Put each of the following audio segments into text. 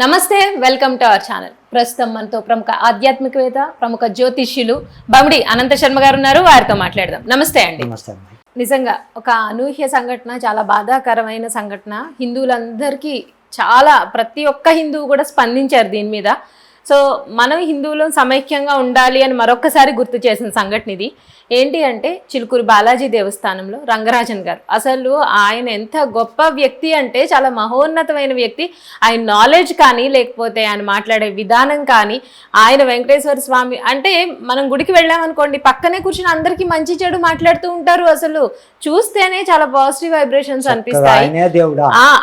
నమస్తే welcome to our channel. ప్రస్తుతం మనతో ప్రముఖ ఆధ్యాత్మికవేత్త ప్రముఖ జ్యోతిష్యులు బమిడి అనంత శర్మ గారు ఉన్నారు. వారితో మాట్లాడదాం. నమస్తే అండి. నిజంగా ఒక అనూహ్య సంఘటన చాలా బాధాకరమైన సంఘటన. హిందువులందరికీ చాలా ప్రతి ఒక్క హిందువు కూడా స్పందించారు దీని మీద. సో మనం హిందువులు సమైక్యంగా ఉండాలి అని మరొకసారి గుర్తు చేసిన సంఘటన ఇది. ఏంటి అంటే చిలుకూరు బాలాజీ దేవస్థానంలో రంగరాజన్ గారు. అసలు ఆయన ఎంత గొప్ప వ్యక్తి అంటే చాలా మహోన్నతమైన వ్యక్తి. ఆయన నాలెడ్జ్ కానీ లేకపోతే ఆయన మాట్లాడే విధానం కానీ ఆయన వెంకటేశ్వర స్వామి అంటే మనం గుడికి వెళ్ళామనుకోండి పక్కనే కూర్చుని అందరికీ మంచి చెడు మాట్లాడుతూ ఉంటారు అసలు. చూస్తేనే చాలా పాజిటివ్ వైబ్రేషన్స్ అనిపిస్తాయి.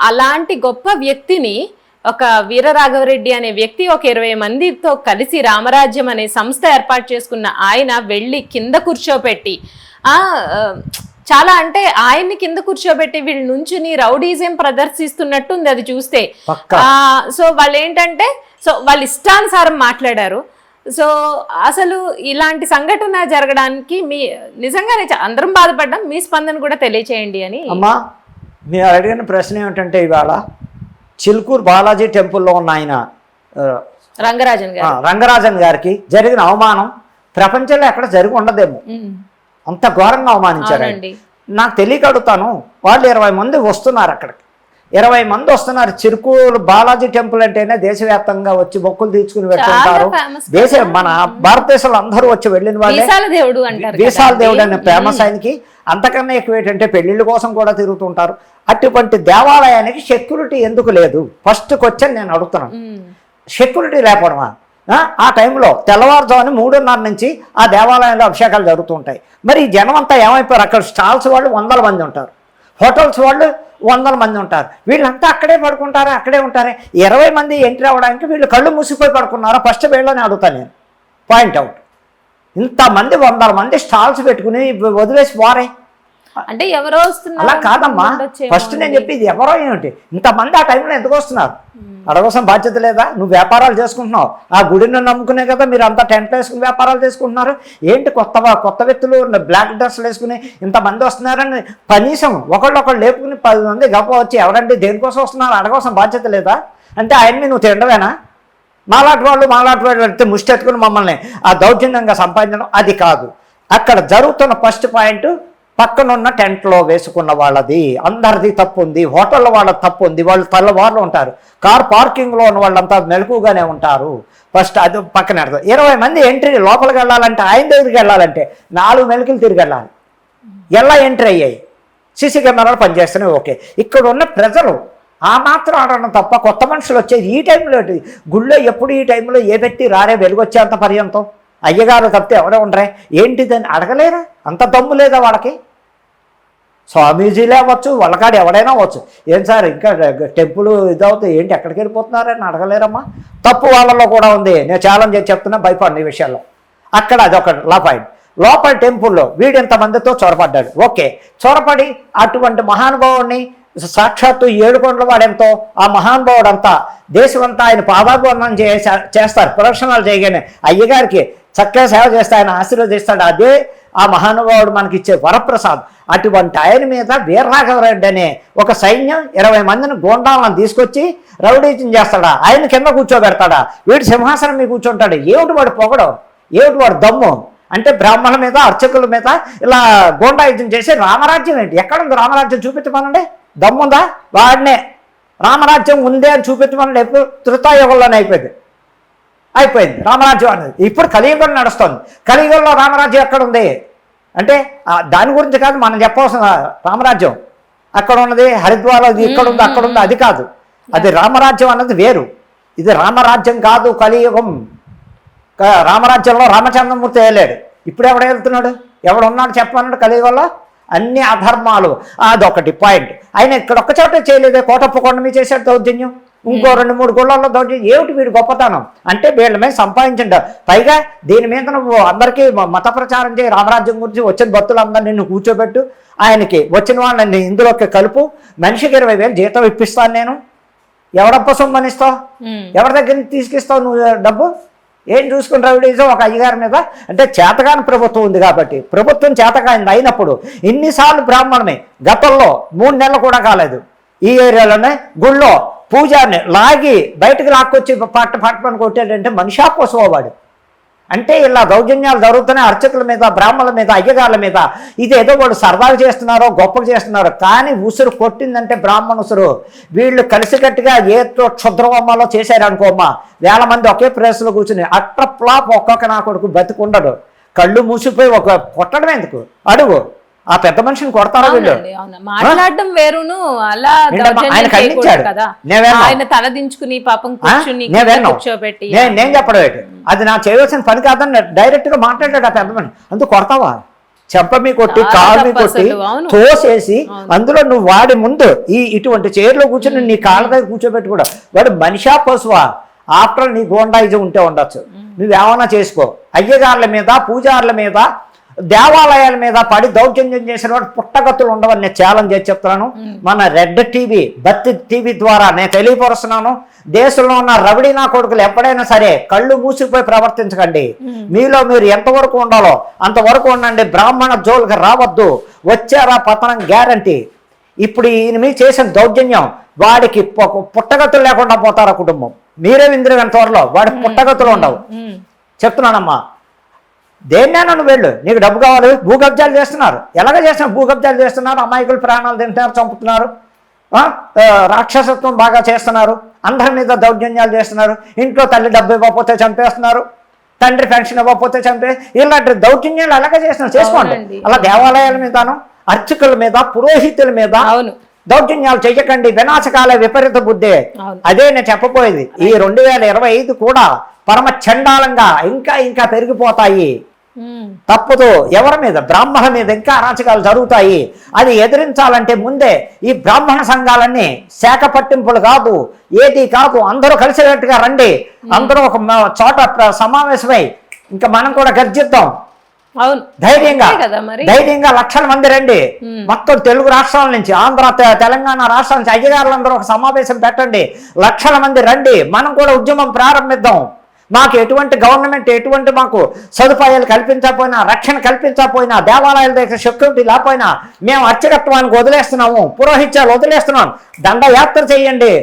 అలాంటి గొప్ప వ్యక్తిని ఒక వీరరాఘవరెడ్డి అనే వ్యక్తి ఒక ఇరవై మందితో కలిసి రామరాజ్యం అనే సంస్థ ఏర్పాటు చేసుకున్న ఆయన వెళ్ళి కింద కూర్చోపెట్టి చాలా అంటే ఆయన్ని కింద కూర్చోబెట్టి వీళ్ళు నుంచుని రౌడీజం ప్రదర్శిస్తున్నట్టు ఉంది అది చూస్తే. సో వాళ్ళు ఏంటంటే సో వాళ్ళ ఇష్టానుసారం మాట్లాడారు. సో అసలు ఇలాంటి సంఘటన జరగడానికి మీ నిజంగానే అందరం బాధపడ్డాం మీ స్పందన కూడా తెలియచేయండి అని. అమ్మా మీరు అడిగిన ప్రశ్న ఏమిటంటే ఇవాళ చిలుకూరు బాలాజీ టెంపుల్లో ఉన్న ఆయన రంగరాజన్ రంగరాజన్ గారికి జరిగిన అవమానం ప్రపంచంలో ఎక్కడ జరిగి ఉండదేమో. అంత ఘోరంగా అవమానించారు నాకు తెలియక అడుగుతాను వాళ్ళు ఇరవై మంది వస్తున్నారు అక్కడికి. ఇరవై మంది వస్తున్నారు. చిరుకూరు బాలాజీ టెంపుల్ అంటేనే దేశవ్యాప్తంగా వచ్చి మొక్కులు తీర్చుకుని వెళ్తుంటారు famous దేశ మన భారతదేశంలో అందరూ వచ్చి వెళ్ళిన వాళ్ళే. వీసాల దేవుడు వీసాల అనే ఫేమస్ ఆయనకి అంతకన్నా ఎక్కువ ఏంటంటే పెళ్ళిళ్ళ కోసం కూడా తిరుగుతుంటారు అటువంటి దేవాలయానికి సెక్యూరిటీ ఎందుకు లేదు? ఫస్ట్కి వచ్చని నేను అడుగుతున్నాను. సెక్యూరిటీ లేకపోవడమా? ఆ? టైంలో తెల్లవారుజామున మూడున్నర నుంచి ఆ దేవాలయంలో అభిషేకాలు జరుగుతుంటాయి మరి జనం అంతా ఏమైపోయారు? అక్కడ స్టాల్స్ వాళ్ళు వందల మంది ఉంటారు. హోటల్స్ వాళ్ళు వందల మంది ఉంటారు. వీళ్ళంతా అక్కడే పడుకుంటారా? అక్కడే ఉంటారే? ఇరవై మంది ఎంట్రీ అవ్వడానికి వీళ్ళు కళ్ళు మూసిపోయి పడుకున్నారా? ఫస్ట్ వీళ్ళని అడుగుతాను నేను. Point out. ఇంతమంది వందల మంది స్టాల్స్ పెట్టుకుని వదిలేసి పోరే. అంటే ఎవరో వస్తున్నారు అలా కాదమ్మా. ఫస్ట్ నేను. చెప్పేది ఎవరో ఏమిటి? ఇంతమంది ఆ టైంలో ఎందుకు వస్తున్నారు? అడగవలసిన బాధ్యత లేదా? నువ్వు వ్యాపారాలు చేసుకుంటున్నావు. ఆ గుడిని నమ్ముకునే కదా మీరు అంతా టెంట్ వేసుకుని వ్యాపారాలు చేసుకుంటున్నారు. ఏంటి కొత్త కొత్త వ్యక్తులు బ్లాక్ డ్రెస్లు వేసుకుని ఇంతమంది వస్తున్నారని కనీసం ఒకళ్ళొకళ్ళు లేపుకుని పది మంది గప్ప వచ్చి ఎవరండి? దేనికోసం వస్తున్నారు? అడగవలసిన బాధ్యత లేదా? అంటే ఆయన్ని నువ్వు తినడమేనా మాలాంటి వాళ్ళు మాలాంటి వాళ్ళు వెళ్తే ముష్టెత్తుకుని మమ్మల్ని ఆ దౌర్జన్యంగా సంపాదించడం అది కాదు. అక్కడ జరుగుతున్న ఫస్ట్ పాయింట్ పక్కనున్న టెంట్లో వేసుకున్న వాళ్ళది. అందరిది తప్పు ఉంది హోటల్లో వాళ్ళ తప్పు ఉంది వాళ్ళు తెల్లవారులు ఉంటారు. కార్ పార్కింగ్లో ఉన్న వాళ్ళంతా మెలకుగానే ఉంటారు. ఫస్ట్ అది పక్కన పెడతారు ఇరవై మంది ఎంట్రీ లోపలికి వెళ్ళాలంటే ఆయన దగ్గరికి వెళ్ళాలంటే నాలుగు మెలకులు తిరిగి వెళ్ళాలి. ఎలా ఎంట్రీ అయ్యాయి? సీసీ కెమెరాలు పనిచేస్తున్నాయి. ఓకే. ఇక్కడ ఉన్న ప్రజలు ఆ మాత్రం ఆడడం తప్ప కొత్త మనుషులు వచ్చేది ఈ టైంలో గుళ్ళో ఎప్పుడు ఈ టైంలో ఏ పెట్టి రారే వెలుగొచ్చేంత పర్యంతం? అయ్యగారు తప్పితే ఎవరే ఉండరే. ఏంటిదని అడగలేరా? అంత దమ్ము లేదా వాళ్ళకి? స్వామీజీలే అవ్వచ్చు వాళ్ళకాడు ఎవడైనా అవ్వచ్చు. ఏం సార్ ఇంకా టెంపుల్ ఇదవుతాయి ఏంటి ఎక్కడికి వెళ్ళిపోతున్నారని అడగలేరమ్మా. తప్పు వాళ్ళలో కూడా ఉంది. నేను ఛాలెంజ్ చేసి చెప్తున్నా భయపడిన ఈ విషయాల్లో. అక్కడ అదొక లా పాయింట్. లోపల టెంపుల్లో వీడు ఎంతమందితో చొరపడ్డాడు? ఓకే. చొరపడి అటువంటి మహానుభావుడిని సాక్షాత్తు ఏడుకొండల వాడెంతో ఆ మహానుభావుడంతా దేశమంతా ఆయన పాదాభివందనం చేసా చేస్తారు. ప్రదర్శనలు చేయగానే అయ్యగారికి చక్కగా సేవ చేస్తే ఆయన ఆశీర్వదిస్తాడు. అదే ఆ మహానుభావుడు మనకి ఇచ్చే వరప్రసాద్. అటువంటి ఆయన మీద వీరరాఘవరెడ్డి అనే ఒక సైన్యం ఇరవై మందిని గోండాలను తీసుకొచ్చి రౌడీజం చేస్తాడా? ఆయన కింద కూర్చోబెడతాడా? వీడు సింహాసనం మీద కూర్చుంటాడు. ఏమిటి వాడు పొగడం? ఏమిటి వాడు దమ్ము? అంటే బ్రాహ్మణుల మీద అర్చకుల మీద ఇలా గోండాయుద్ధం చేసి రామరాజ్యం ఏంటి? ఎక్కడుంది రామరాజ్యం? చూపించమనండి దమ్ముందా? వాడినే. రామరాజ్యం ఉందే అని చూపించమని ఎప్పుడు? తృతాయుగంలోనే అయిపోయింది. అయిపోయింది. రామరాజ్యం అనేది ఇప్పుడు కలియుగం నడుస్తుంది. కలియుగంలో రామరాజ్యం ఎక్కడుంది? అంటే ఆ దాని గురించి కాదు మనం చెప్పవలసిన రామరాజ్యం. అక్కడ ఉన్నది హరిద్వార్ అది ఇక్కడ ఉంది అక్కడ ఉంది అది కాదు. అది రామరాజ్యం అన్నది వేరు. ఇది రామరాజ్యం కాదు కలియుగం. రామరాజ్యంలో రామచంద్రమూర్తి వేయలేడు ఇప్పుడు ఎవడ వెళ్తున్నాడు ఎవడున్నాడు చెప్పమన్నాడు కలియుగంలో? అన్ని అధర్మాలు. అదొకటి పాయింట్. ఆయన ఇక్కడ ఒక్క చోట చేయలేదే. కోటప్ప కొండ మీద చేశాడు దౌర్జన్యం. ఇంకో రెండు మూడు గుళ్ళల్లో దౌర్జన్యం ఏమిటి వీడు గొప్పతనం? అంటే వీళ్ళ మీద సంపాదించండి. పైగా దీని మీద నువ్వు అందరికీ మత ప్రచారం చేయి రామరాజ్యం గురించి వచ్చిన భక్తులందరినీ నిన్ను కూర్చోబెట్టు. ఆయనకి వచ్చిన వాళ్ళని ఇందులోకి కలుపు. మనిషికి ఇరవై వేలు జీతం ఇప్పిస్తాను నేను. ఎవడప్ప సొమ్మనిస్తావు? ఎవరి దగ్గర నుంచి తీసుకిస్తావు నువ్వు డబ్బు? ఏం చూసుకుని రవిడీజం ఒక అయ్యగారి మీద. అంటే చేతకాని ప్రభుత్వం ఉంది కాబట్టి. ప్రభుత్వం చేతకానిది అయినప్పుడు ఇన్నిసార్లు బ్రాహ్మణమే. గతంలో మూడు నెలలు కూడా కాలేదు. ఈ ఏరియాలోనే గుళ్ళో పూజారిని లాగి బయటకు లాక్కొచ్చి పట్ట పట్టమని కొట్టాడంటే మనిషాపోసవాడు అంటే ఇలా దౌర్జన్యాలు జరుగుతున్నాయి అర్చకుల మీద బ్రాహ్మణుల మీద అయ్యగారుల మీద ఇది ఏదో వాళ్ళు సరదాలు చేస్తున్నారో గొప్పగా చేస్తున్నారో కానీ ఉసురు కొట్టిందంటే బ్రాహ్మణ ఉసురు. వీళ్ళు కలిసికట్టుగా ఏదో క్షుద్రవమ్మలో చేశారనుకోమ్మా. వేల మంది ఒకే ప్లేస్లో కూర్చుని అట్ర ప్లాప్ ఒక్కొక్క నా కొడుకు బతికుండడు. కళ్ళు మూసిపోయి ఒక కొట్టడం ఎందుకు? అడుగు. ఆ పెద్ద మనిషిని కొడతారా వీళ్ళు. మాట్లాడడం వేరును అలా ఆయన ఖండించాడు. కదా. నేను విన్నాను. ఆయన తల దించుకుని పాపం? కూర్చుని నేను. కూర్చోబెట్టి చెప్పడం ఏంటి? అది నా చేయవలసిన పని కాదని డైరెక్ట్గా మాట్లాడాడు ఆ పెద్ద మనిషి. అందుకు కొడతావా? చెంప మీ కొట్టి మీ కొట్టి. తోసేసి అందులో నువ్వు వాడి ముందు ఈ ఇటువంటి చైర్లో కూర్చొని నీ కాళ్ళ దగ్గర కూర్చోబెట్టి కూడా వాడు మనిషా పశువా? ఆఫ్టర్ నీ గోండాయిజం ఉంటే ఉండొచ్చు. నువ్వేమన్నా చేసుకో. అయ్యగారుల మీద పూజారుల మీద దేవాలయాల మీద పడి దౌర్జన్యం చేసిన వాడు పుట్టగతులు ఉండవని నేను ఛాలెంజ్ చేసి చెప్తున్నాను. మన రెడ్ టీవీ బత్తి టీవీ ద్వారా నేను తెలియపరుస్తున్నాను. దేశంలో ఉన్న రవిడి నా కొడుకులు ఎప్పుడైనా సరే కళ్ళు మూసిపోయి ప్రవర్తించకండి. మీలో మీరు ఎంతవరకు ఉండాలో అంతవరకు ఉండండి. బ్రాహ్మణ జోలికి రావద్దు. వచ్చారా పతనం గ్యారంటీ. ఇప్పుడు ఈయన మీద చేసిన దౌర్జన్యం వాడికి పుట్టగతులు లేకుండా పోతారు కుటుంబం. మీరే విందిరు త్వరలో వాడికి పుట్టగతులు ఉండవు. చెప్తున్నానమ్మా. దేన్నైనా నువ్వు వెళ్ళు. నీకు డబ్బు కావాలి. భూ కబ్జాలు చేస్తున్నారు. ఎలాగ చేస్తున్నారు? భూ కబ్జాలు చేస్తున్నారు. అమాయకులు ప్రాణాలు తింటున్నారు చంపుతున్నారు. రాక్షసత్వం బాగా చేస్తున్నారు. అందరి మీద దౌర్జన్యాలు చేస్తున్నారు. ఇంట్లో తల్లి డబ్బు ఇవ్వకపోతే చంపేస్తున్నారు. తండ్రి పెన్షన్ ఇవ్వకపోతే చంపే ఇలాంటి దౌర్జన్యాలు అలాగే చేస్తున్నారు. చేసుకోండి. అలా దేవాలయాల మీదను అర్చకుల మీద పురోహితుల మీద దౌర్జన్యాలు చెయ్యకండి వినాశకాల విపరీత బుద్ధే. అదే నేను చెప్పబోయేది. ఈ రెండు వేల ఇరవై ఐదు కూడా పరమ చండాలంగా ఇంకా ఇంకా పెరిగిపోతాయి. తప్పదు. ఎవరి మీద? బ్రాహ్మణ మీద ఇంకా అరాచకాలు జరుగుతాయి. అది ఎదిరించాలంటే ముందే ఈ బ్రాహ్మణ సంఘాలన్నీ శాఖ పట్టింపులు కాదు ఏది కాదు. అందరూ కలిసినట్టుగా రండి. అందరూ ఒక చోట సమావేశమై ఇంకా మనం కూడా గర్జిద్దాం. అవును. ధైర్యంగా. ధైర్యంగా లక్షల మంది రండి. మొత్తం తెలుగు రాష్ట్రాల నుంచి ఆంధ్ర తెలంగాణ రాష్ట్రాల నుంచి అయ్యగారులందరూ ఒక సమావేశం పెట్టండి. లక్షల మంది రండి. మనం కూడా ఉద్యమం ప్రారంభిద్దాం. మాకు ఎటువంటి గవర్నమెంట్ ఎటువంటి మాకు సదుపాయాలు కల్పించకపోయినా రక్షణ కల్పించకపోయినా దేవాలయాల దగ్గర సెక్యూరిటీ లేకపోయినా మేము అర్చకత్వానికి వదిలేస్తున్నాము పురోహిత్యాలు వదిలేస్తున్నాం. దండయాత్ర చేయండి.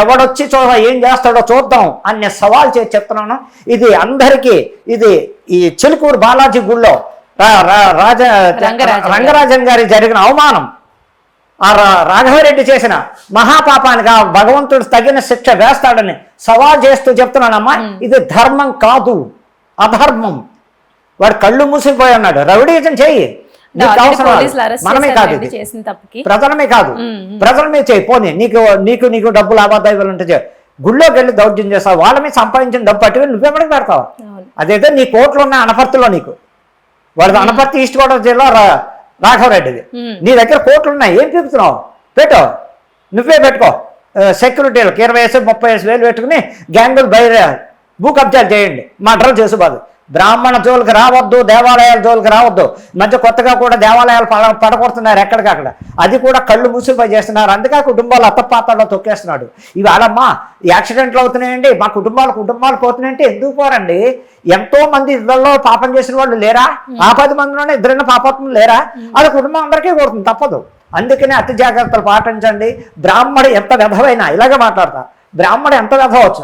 ఎవడొచ్చి చూ ఏం చేస్తాడో చూద్దాం అనే సవాల్ చేసి చెప్తున్నాను ఇది అందరికీ ఇది ఈ చిలుకూరు బాలాజీ గుళ్ళో రాజ రంగరాజన్ గారు. జరిగిన అవమానం. ఆ రా- రాఘవరెడ్డి చేసిన మహాపాపానికి ఆ భగవంతుడు తగిన శిక్ష వేస్తాడని సవాల్ చేస్తూ చెప్తున్నానమ్మా ఇది ధర్మం కాదు అధర్మం. వాడు కళ్ళు మూసిపోయి ఉన్నాడు. రౌడీజం అరెస్ట్ మనమే కాదు ప్రజలమే కాదు. మ్మ్. ప్రజల మీద చేయి. పోనీ నీకు నీకు నీకు డబ్బులు లావాదేవీలు ఉంటే చేయి. గుళ్ళోకి వెళ్ళి దౌర్జన్యం చేస్తావు. వాళ్ళ మీద సంపాదించిన డబ్బు పట్టుకుని నువ్వెవడికి పెడతావు. అదైతే నీ కోట్లు ఉన్న అనపర్తిలో నీకు. వాడిది అనపర్తి ఈస్ట్ గోదావరి జిల్లా రాఘవరెడ్డిది. నీ దగ్గర కోట్లు ఉన్నాయి ఏం చూపుతున్నావు పెట్టు. నువ్వే పెట్టుకో. సెక్యూరిటీలకు ఇరవై వేసి ముప్పై వేసి వేలు పెట్టుకుని గ్యాంగులు బయట భూ కబ్జాలు చేయండి. మర్డర్ చేసు బాదు బ్రాహ్మణ జోలికి రావద్దు దేవాలయాల జోలికి రావద్దు. మధ్య కొత్తగా కూడా దేవాలయాలు పడ పడగొడుతున్నారు ఎక్కడికక్కడ అది కూడా కళ్ళు మూసిపోయి చేస్తున్నారు అందుకే కుటుంబాలు అత్తపాతాల్లో తొక్కేస్తున్నాడు. ఇవాళమ్మా ఈ యాక్సిడెంట్లు అవుతున్నాయండి. మా కుటుంబాలు కుటుంబాలు పోతున్నాయంటే ఎందుకు పోరండి? ఎంతో మంది ఇళ్ళలో పాపం చేసిన వాళ్ళు లేరా? ఆ పది మందిలోనే ఇద్దరైనా పాపత్వం లేరా? అది కుటుంబం అందరికీ కొడుతుంది తప్పదు. అందుకనే అతి జాగ్రత్తలు పాటించండి. బ్రాహ్మడు ఎంత వ్యధమైనా ఇలాగే మాట్లాడతా. బ్రాహ్మడు ఎంత వ్యధవచ్చు